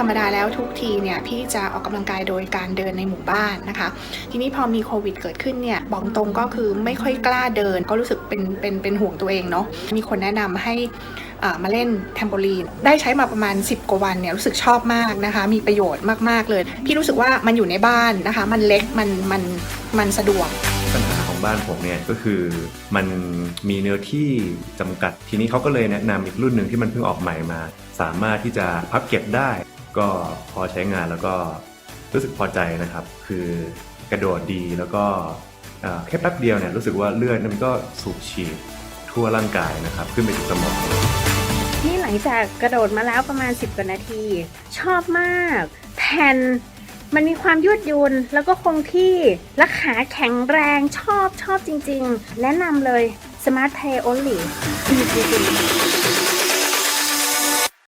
ธรรมดาแล้วทุกทีเนี่ยพี่จะออกกำลังกายโดยการเดินในหมู่บ้านนะคะ ทีนี้พอมีโควิดเกิดขึ้นเนี่ยบอกตรงก็คือไม่ค่อยกล้าเดิน ก็รู้สึกเป็นเป็นเป็นห่วงตัวเองเนาะมีคนแนะนำให้อ่ามาเล่นแทมโบลีน ได้ใช้มาประมาณ 10 กว่าวันเนี่ยรู้สึกชอบมากนะคะ มีประโยชน์มากๆเลย พี่รู้สึกว่ามันอยู่ในบ้านนะคะ มันเล็กมันมันมันสะดวกปัญหาของบ้านผมเนี่ยก็คือมันมีเนื้อที่จำกัดทีนี้เขาก็เลยแนะนำอีกรุ่นหนึ่งที่มันเพิ่งออกใหม่มา สามารถที่จะพับเก็บได้ ก็พอใช้งานแล้วก็รู้สึกพอใจนะครับ คือกระโดดดีแล้วก็แค่แป๊บเดียวเนี่ยรู้สึกว่าเลือดมันก็สูบฉีดทั่วร่างกายนะครับ ขึ้นไปถึงสมองนี่หลังจากกระโดดมาแล้วประมาณ 10กว่านาที ชอบมาก แผ่นมันมีความยืดยุนแล้วก็คงที่และขาแข็งแรงชอบชอบจริง ๆ แนะนำเลย Smart Pay Only